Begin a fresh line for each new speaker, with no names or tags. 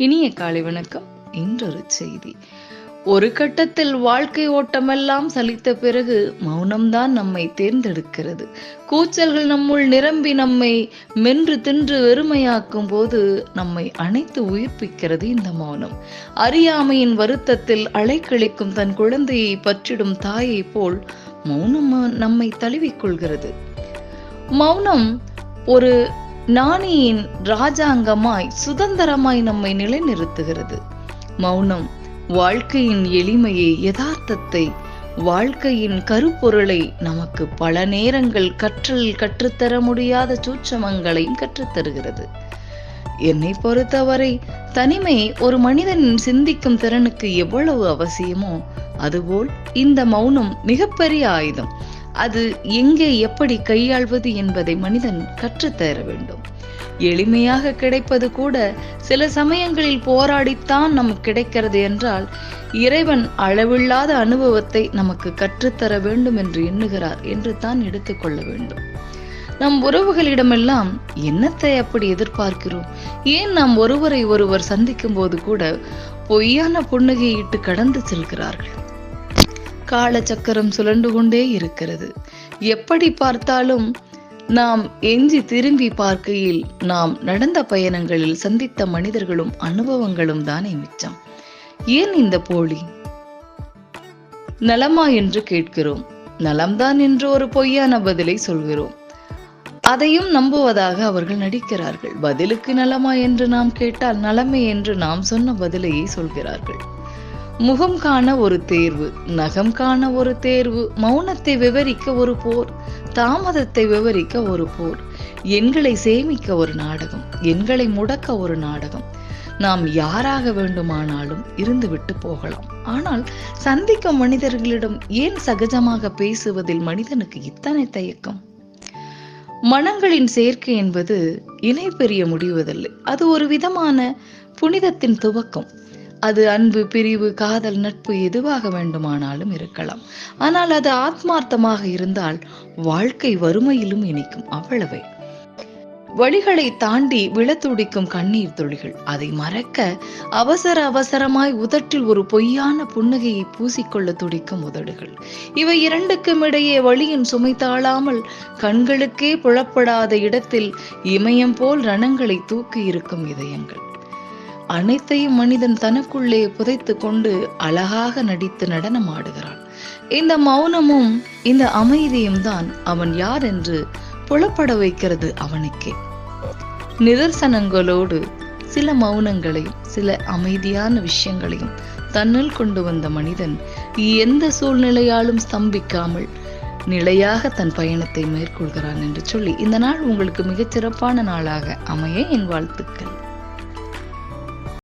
இனிய காலை வணக்கம். இன்றொரு செய்தி. ஒரு கட்டத்தில் வாழ்க்கை ஓட்டமெல்லாம் சலித்த பிறகு மௌனம்தான் நம்மை தேர்ந்தெடுக்கிறது. கூச்சல்கள் நம்முள் நிரம்பி நம்மை மென்று தின்று வெறுமையாக்கும் போது நம்மை அணைத்து உயிர்ப்பிக்கிறது இந்த மௌனம். அறியாமையின் வருத்தத்தில் அலைக்கழிக்கும் தன் குழந்தையை பற்றிடும் தாயை போல் மௌனம் நம்மை தழுவிக்கொள்கிறது மௌனம் ஒரு நாணியின் ராஜாங்கமாய் சுதந்திரமாய் நம்மை நிலைநிறுத்துகிறது. மௌனம் வாழ்க்கையின் எளிமையை யதார்த்தத்தை வாழ்க்கையின் கருப்பொருளை நமக்கு பல நேரங்கள் கற்றல் கற்றுத்தர முடியாத சூட்சமங்களையும் கற்றுத்தருகிறது. என்னை பொறுத்தவரை தனிமை ஒரு மனிதன் சிந்திக்கும் திறனுக்கு எவ்வளவு அவசியமோ அதுபோல் இந்த மௌனம் மிகப்பெரிய ஆயுதம். அது எங்கே எப்படி கையாள்வது என்பதை மனிதன் கற்றுத்தர வேண்டும். எளிமையாக கிடைப்பது கூட சில சமயங்களில் போராடித்தான் நமக்கு கிடைக்கிறது என்றால் இறைவன் அளவில்லாத அனுபவத்தை நமக்கு கற்றுத்தர வேண்டும் என்று எண்ணுகிறார் என்று தான் எடுத்துக்கொள்ள வேண்டும். நம் உறவுகளிடமெல்லாம் என்னத்தை அப்படி எதிர்பார்க்கிறோம்? ஏன் நாம் ஒருவரை ஒருவர் சந்திக்கும் போது கூட பொய்யான புன்னகையிட்டு கடந்து செல்கிறார்கள்? காலச்சக்கரம் சுழண்டு கொண்டே இருக்கிறது. எப்படி பார்த்தாலும் நாம் எஞ்சி திரும்பி பார்க்கையில் நாம் நடந்த பயணங்களில் சந்தித்த மனிதர்களும் அனுபவங்களும் தானே மிச்சம். ஏன் இந்த போலி? நலமா என்று கேட்கிறோம். நலம்தான் என்று ஒரு பொய்யான பதிலை சொல்கிறோம். அதையும் நம்புவதாக அவர்கள் நடிக்கிறார்கள். பதிலுக்கு நலமா என்று நாம் கேட்டால் நலமே என்று நாம் சொன்ன பதிலையே சொல்கிறார்கள். முகம் காண ஒரு தேர்வு நகம் காண ஒரு தேர்வு மௌனத்தை விவரிக்க ஒரு போர் தாமதத்தை விவரிக்க ஒரு போர். எண்களை சேமிக்க ஒரு நாடகம் எண்களை முடக்க ஒரு நாடகம். நாம் யாராக வேண்டுமானாலும் இருந்துவிட்டு போகலாம். ஆனால் சந்திக்கும் மனிதர்களிடம் ஏன் சகஜமாக பேசுவதில் மனிதனுக்கு இத்தனை தயக்கம்? மனங்களின் சேர்க்கை என்பது இணை பெரிய முடிவதில்லை. அது ஒரு விதமான புனிதத்தின் துவக்கம். அது அன்பு பிரிவு காதல் நட்பு எதுவாக வேண்டுமானாலும் இருக்கலாம். ஆனால் அது ஆத்மார்த்தமாக இருந்தால் வாழ்க்கை வறுமையிலும் இனிக்கும் அவ்வளவே. வழிகளை தாண்டி விழத்துடிக்கும் கண்ணீர் துளிகள். அதை மறக்க அவசர அவசரமாய் உதட்டில் ஒரு பொய்யான புன்னகையை பூசிக்கொள்ள துடிக்கும் உதடுகள். இவை இரண்டுக்கும் இடையே வழியின் சுமை தாழாமல் கண்களுக்கே புலப்படாத இடத்தில் இமயம் போல் ரணங்களை தூக்கி இருக்கும் இதயங்கள். அனைத்தையும் மனிதன் தனக்குள்ளே புதைத்து கொண்டு அழகாக நடித்து நடனமாடுகிறான். இந்த மௌனமும் இந்த அமைதியும் தான் அவன் யார் என்று புலப்பட வைக்கிறது அவனுக்கே. நிதர்சனங்களோடு சில மௌனங்களையும் சில அமைதியான விஷயங்களையும் தன்னில் கொண்டு வந்த மனிதன் எந்த சூழ்நிலையாலும் ஸ்தம்பிக்காமல் நிலையாக தன் பயணத்தை மேற்கொள்கிறான் என்று சொல்லி இந்த நாள் உங்களுக்கு மிகச் சிறப்பான நாளாக அமைய என் வாழ்த்துக்கள்.